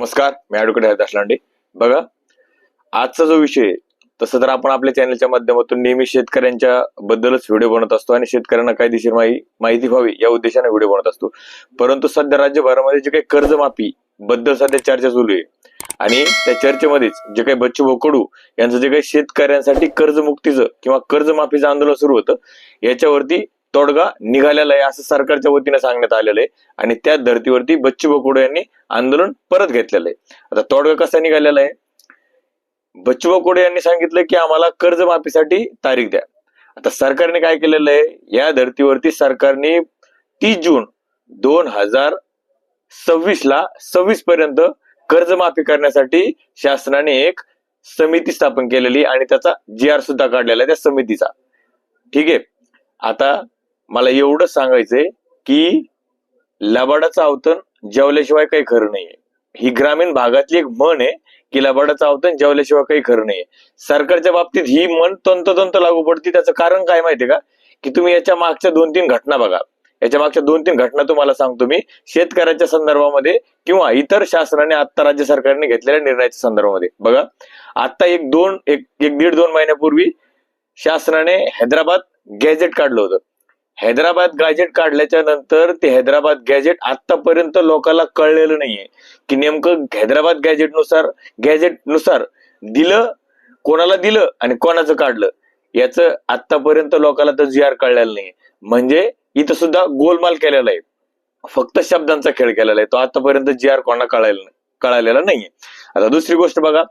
नमस्कार मी ॲडव्होकेट हरिदास लांडे. बघा आजचा जो विषय आहे, तसं तर आपण आपल्या चॅनलच्या माध्यमातून नेहमी शेतकऱ्यांच्या बद्दलच व्हिडिओ बनवत असतो आणि शेतकऱ्यांना कायदेशीर माहिती व्हावी या उद्देशाने व्हिडिओ बनवत असतो. परंतु सध्या राज्यभरामध्ये जे काही कर्जमाफी बद्दल सध्या चर्चा चालू आहे आणि त्या चर्चेमध्येच जे काही बच्चू भोकडू यांचं जे काही शेतकऱ्यांसाठी कर्जमुक्तीचं किंवा कर्जमाफीचं आंदोलन सुरू होतं याच्यावरती तोडगा निघालेला आहे असं सरकारच्या वतीने सांगण्यात आलेलं आहे. आणि त्या धर्तीवरती बच्चू कडू यांनी आंदोलन परत घेतलेलं आहे. आता तोडगा कसा निघालेला आहे? बच्चू कोडे यांनी सांगितलं की आम्हाला कर्जमाफीसाठी तारीख द्या. आता सरकारने काय केलेलं आहे? या धर्तीवरती सरकारने तीस जून दोन हजार सव्वीस ला सव्वीस पर्यंत कर्जमाफी करण्यासाठी शासनाने एक समिती स्थापन केलेली आणि त्याचा जी आर सुद्धा काढलेला आहे त्या समितीचा. ठीक आहे? आता मला एवढंच सांगायचंय की लबाडाचं अवतन जेवल्याशिवाय काही खरं नाहीये. ही ग्रामीण भागातली एक म्हण आहे की लबाडाचं अवतन जेवल्याशिवाय काही खरं नाहीये. सरकारच्या बाबतीत ही म्हण तंतोतंत लागू पडते. त्याचं कारण काय माहितीये का? की तुम्ही याच्या मागच्या दोन तीन घटना बघा. याच्या मागच्या दोन तीन घटना तुम्हाला सांगतो मी. शेतकऱ्याच्या संदर्भामध्ये किंवा इतर शासनाने आता राज्य सरकारने घेतलेल्या निर्णयाच्या संदर्भामध्ये. बघा. आता एक दोन एक एक दीड दोन महिन्यापूर्वी शासनाने हैदराबाद गॅझेट काढलं होतं. हैदराबाद गॅजेट काढल्याच्या नंतर ते हैदराबाद गॅजेट आतापर्यंत लोकांना कळलेलं नाहीये. की नेमकं हैदराबाद गॅजेटनुसार गॅजेटनुसार दिलं कोणाला दिलं आणि कोणाचं काढलं याचं आतापर्यंत लोकांना तर जी आर कळलेलं नाही म्हणजे इथं सुद्धा गोलमाल केलेला आहे. फक्त शब्दांचा खेळ केलेला आहे. तो आतापर्यंत जी आर कोणाला कळायला कळालेला नाहीये. आता दुसरी गोष्ट बघा.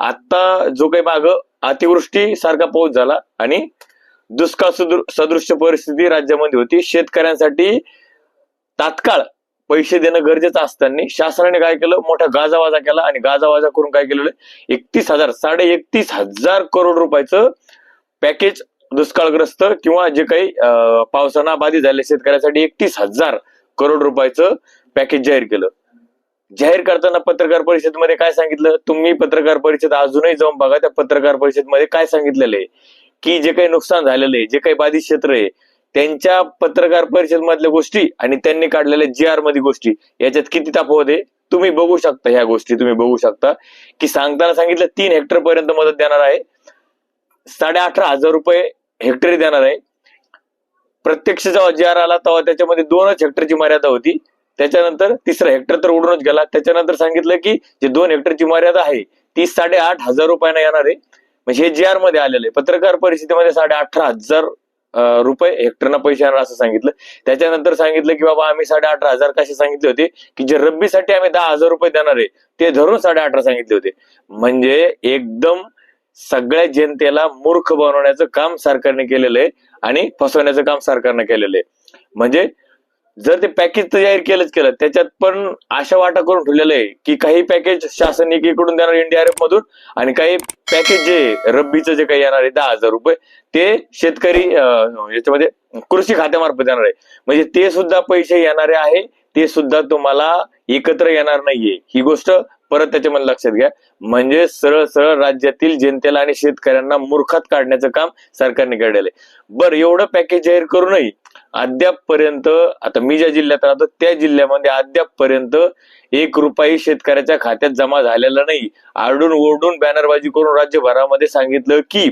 आता जो काही माग अतिवृष्टी सारखा पाऊस झाला आणि दुष्काळ सदृश्य परिस्थिती राज्यामध्ये होती. शेतकऱ्यांसाठी तात्काळ पैसे देणं गरजेचं असताना शासनाने काय केलं? मोठा गाजावाजा केला आणि गाजावाजा करून काय केलेलं? एकतीस हजार साडे एकतीस हजार करोड रुपयाचं पॅकेज दुष्काळग्रस्त किंवा जे काही पावसानं बाधित झाले शेतकऱ्यासाठी एकतीस हजार करोड रुपयाचं पॅकेज जाहीर केलं. जाहीर करताना पत्रकार परिषदेमध्ये काय सांगितलं? तुम्ही पत्रकार परिषद अजूनही जाऊन बघा त्या पत्रकार परिषदेमध्ये काय सांगितलेलं आहे? की जे काही नुकसान झालेलं आहे जे काही बाधित क्षेत्र आहे त्यांच्या पत्रकार परिषद मधल्या गोष्टी आणि त्यांनी काढलेल्या जी आरमध्ये गोष्टी याच्यात किती तफावत आहे? तुम्ही बघू शकता ह्या गोष्टी तुम्ही बघू शकता. की सांगताना सांगितलं तीन हेक्टर पर्यंत मदत देणार आहे. साडे अठरा हजार रुपये हेक्टरी देणार आहे. प्रत्यक्ष जेव्हा जी आर आला तेव्हा त्याच्यामध्ये दोनच हेक्टरची मर्यादा होती. त्याच्यानंतर तिसरा हेक्टर तर उडूनच गेला. त्याच्यानंतर सांगितलं की जे दोन हेक्टरची मर्यादा आहे ती साडे आठ हजार रुपयांना येणार आहे. म्हणजे हे जी आरमध्ये आलेलं आहे. पत्रकार परिषदेमध्ये साडे अठरा हजार रुपये हेक्टरना पैसे येणार असं सांगितलं. त्याच्यानंतर सांगितलं की बाबा आम्ही साडे अठरा हजार कसे सांगितले होते की जे रब्बीसाठी आम्ही दहा हजार रुपये देणार आहे ते धरून साडे अठरा सांगितले होते. म्हणजे एकदम सगळ्या जनतेला मूर्ख बनवण्याचं काम सरकारने केलेलं आहे आणि फसवण्याचं काम सरकारने केलेलं आहे. म्हणजे जर ते पॅकेज तर जाहीर केलंच केलं. त्याच्यात पण अशा वाटा करून ठेवलेलं आहे की काही पॅकेज शासन एकीकडून देणार एनडीआरएफ मधून आणि काही पॅकेज जे रब्बीचं जे काही येणार आहे दहा हजार रुपये ते शेतकरी याच्यामध्ये कृषी खात्यामार्फत येणार आहे. म्हणजे ते सुद्धा पैसे येणारे आहे ते सुद्धा तुम्हाला एकत्र येणार नाहीये. ही गोष्ट परत त्याच्यामध्ये लक्षात घ्या. म्हणजे सरळ सरळ राज्यातील जनतेला आणि शेतकऱ्यांना मूर्खात काढण्याचं काम सरकारने केलेलं आहे. बरं एवढं पॅकेज जाहीर करूनही अद्याप पर्यंत आता मी ज्या जिल्ह्यात राहतो त्या जिल्ह्यामध्ये अद्याप पर्यंत एक रुपयाही शेतकऱ्याच्या खात्यात जमा झालेला नाही. आरडून ओरडून बॅनरबाजी करून राज्यभरामध्ये सांगितलं की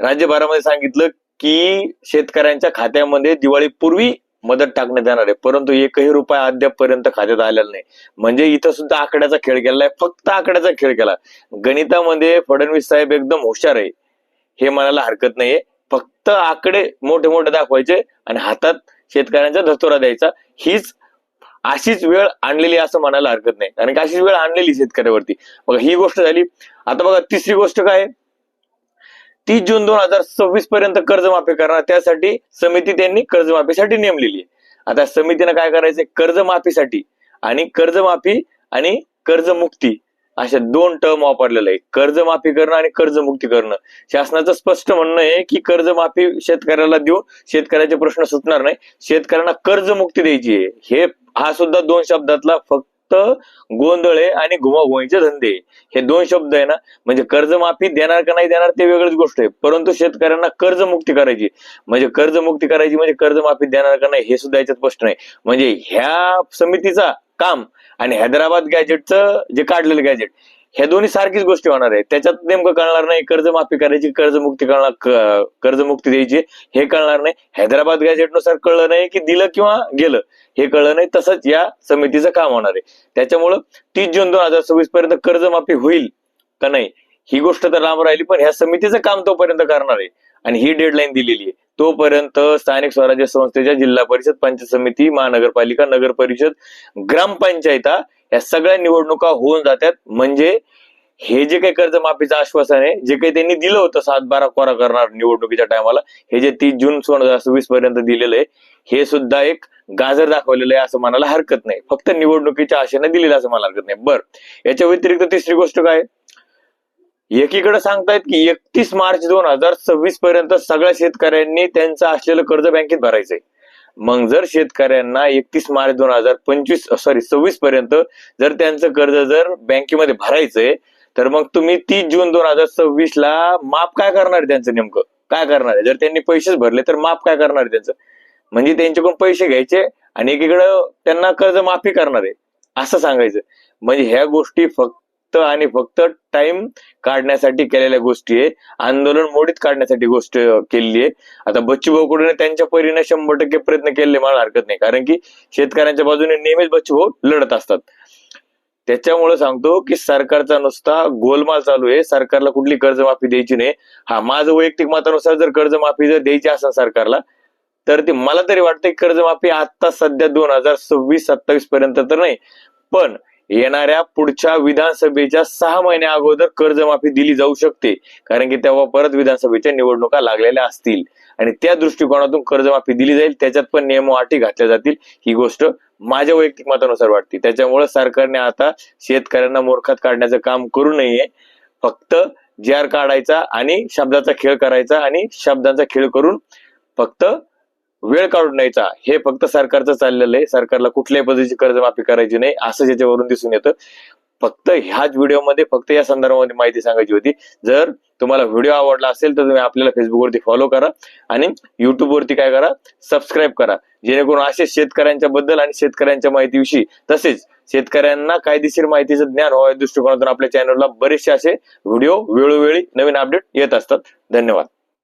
राज्यभरामध्ये सांगितलं की शेतकऱ्यांच्या खात्यामध्ये दिवाळीपूर्वी मदत टाकण्यात येणार आहे. परंतु एकही रुपया अद्यापपर्यंत खात्यात आलेला नाही. म्हणजे इथं सुद्धा आकड्याचा खेळ केलाय फक्त आकड्याचा खेळ केला गणितामध्ये फडणवीस साहेब एकदम हुशार आहे. हे म्हणायला हरकत नाहीये. फक्त आकडे मोठे मोठे दाखवायचे आणि हातात शेतकऱ्यांचा धतोरा द्यायचा. हीच अशीच वेळ आणलेली असं म्हणायला हरकत नाही. कारण की अशीच वेळ आणलेली शेतकऱ्यावरती. बघा ही गोष्ट झाली. आता बघा तिसरी गोष्ट काय आहे? तीस जून दोन हजार सव्वीस पर्यंत कर्जमाफी करणार. त्यासाठी समिती त्यांनी कर्जमाफीसाठी नेमलेली आहे. आता समितीनं काय करायचंय? कर्जमाफीसाठी आणि कर्जमाफी आणि कर्जमुक्ती अशा दोन टर्म वापरलेले आहे. कर्जमाफी करणं आणि कर्जमुक्ती करणं. शासनाचं स्पष्ट म्हणणं आहे की कर्जमाफी शेतकऱ्याला देऊन शेतकऱ्याचे प्रश्न सुटणार नाही. शेतकऱ्यांना कर्जमुक्ती द्यायची आहे. हे हा सुद्धा दोन शब्दातला फक्त फक्त गोंधळे आणि घुमाघुमाईचे धंदे. हे दोन शब्द आहे ना म्हणजे कर्जमाफी देणार का नाही देणार ते वेगळीच गोष्ट आहे. परंतु शेतकऱ्यांना कर्जमुक्ती करायची. म्हणजे कर्जमुक्ती करायची म्हणजे कर्जमाफी देणार का नाही हे सुद्धा याच्यात स्पष्ट नाही. म्हणजे ह्या समितीचा काम आणि हैदराबाद गॅजेटचं जे काढलेलं गॅजेट ह्या दोन्ही सारखीच गोष्टी होणार आहे त्याच्यात नेमकं कळणार नाही कर्जमाफी करायची कर्जमुक्ती कळणार कर्जमुक्ती द्यायची हे कळणार नाही. हैदराबाद गॅजेटनुसार कळलं नाही की दिलं किंवा गेलं हे कळलं नाही. तसंच या समितीचं काम होणार आहे. त्याच्यामुळं तीस जून दोन हजार सव्वीस पर्यंत कर्जमाफी होईल का नाही ही गोष्ट तर लांब राहिली पण ह्या समितीचं काम तोपर्यंत करणार आहे. आणि ही डेडलाईन दिलेली आहे. तोपर्यंत स्थानिक स्वराज्य संस्थेच्या जिल्हा परिषद पंचायत समिती महानगरपालिका नगर परिषद ग्रामपंचायता या सगळ्या निवडणुका होऊन जातात म्हणजे हे जे काही कर्जमाफीचं आश्वासन आहे जे काही त्यांनी दिलं होतं सात बारा कोरा करणार निवडणुकीच्या टायमाला हे जे तीस जून दोन हजार सव्वीस पर्यंत दिलेलं आहे हे सुद्धा एक गाजर दाखवलेलं आहे असं म्हणायला हरकत नाही. फक्त निवडणुकीच्या आशेने दिलेलं असं मला हरकत नाही. बर. याच्या व्यतिरिक्त तिसरी गोष्ट काय? एकीकडे सांगतायत की एकतीस मार्च दोन हजार सव्वीस पर्यंत सगळ्या शेतकऱ्यांनी त्यांचं असलेलं कर्ज बँकेत भरायचंय. मग जर शेतकऱ्यांना एकतीस मार्च दोन हजार पंचवीस सॉरी सव्वीस पर्यंत जर त्यांचं कर्ज जर बँकेमध्ये भरायचंय तर मग तुम्ही तीस जून दोन हजार सव्वीस ला माफ काय करणार त्यांचं नेमकं? काय करणार आहे? जर त्यांनी पैसेच भरले तर माफ काय करणार आहे त्यांचं? म्हणजे त्यांच्याकडून पैसे घ्यायचे आणि एकीकडं त्यांना कर्ज माफी करणार आहे. असं सांगायचं. म्हणजे ह्या गोष्टी फक्त फक्त आणि फक्त टाइम काढण्यासाठी केलेल्या गोष्टी आहे. आंदोलन मोडीत काढण्यासाठी गोष्ट केलेली आहे. आता बच्चूभाऊ कुठे त्यांच्या परीने शंभर टक्के प्रयत्न केले मला हरकत नाही. कारण की शेतकऱ्यांच्या बाजूने नेहमीच बच्चूभाऊ लढत असतात. त्याच्यामुळे सांगतो की सरकारचा नुसता गोलमाल चालू आहे. सरकारला कुठली कर्जमाफी द्यायची नाही. हा माझं वैयक्तिक मतानुसार जर कर्जमाफी जर द्यायची असेल सरकारला तर ती मला तरी वाटतं की कर्जमाफी आता सध्या दोन हजार सव्वीस सत्तावीस पर्यंत तर नाही. पण येणाऱ्या पुढच्या विधानसभेच्या सहा महिन्या अगोदर कर्जमाफी दिली जाऊ शकते. कारण की तेव्हा परत विधानसभेच्या निवडणुका लागलेल्या असतील. आणि त्या दृष्टिकोनातून कर्जमाफी दिली जाईल त्याच्यात पण नियम अटी घातल्या जातील. ही गोष्ट माझ्या वैयक्तिक मतानुसार वाटते. त्याच्यामुळे सरकारने आता शेतकऱ्यांना मोरखात काढण्याचं काम करू नये. फक्त जे आर काढायचा आणि शब्दाचा खेळ करायचा आणि शब्दांचा खेळ करून फक्त वेळ काढून न्यायचा. हे फक्त सरकारचं चाललेलं आहे. सरकारला कुठल्याही पद्धतीची कर्जमाफी करायची नाही. असं याच्यावरून दिसून येतं. फक्त ह्याच व्हिडिओमध्ये फक्त या संदर्भामध्ये माहिती सांगायची होती. जर तुम्हाला व्हिडिओ आवडला असेल तर तुम्ही आपल्याला फेसबुकवरती फॉलो करा आणि युट्यूबवरती काय करा? सबस्क्राईब करा. जेणेकरून असे शेतकऱ्यांच्या बद्दल आणि शेतकऱ्यांच्या माहितीविषयी तसेच शेतकऱ्यांना कायदेशीर माहितीचं ज्ञान व्हावं या दृष्टिकोनातून आपल्या चॅनलला बरेचसे असे व्हिडिओ वेळोवेळी नवीन अपडेट येत असतात. धन्यवाद.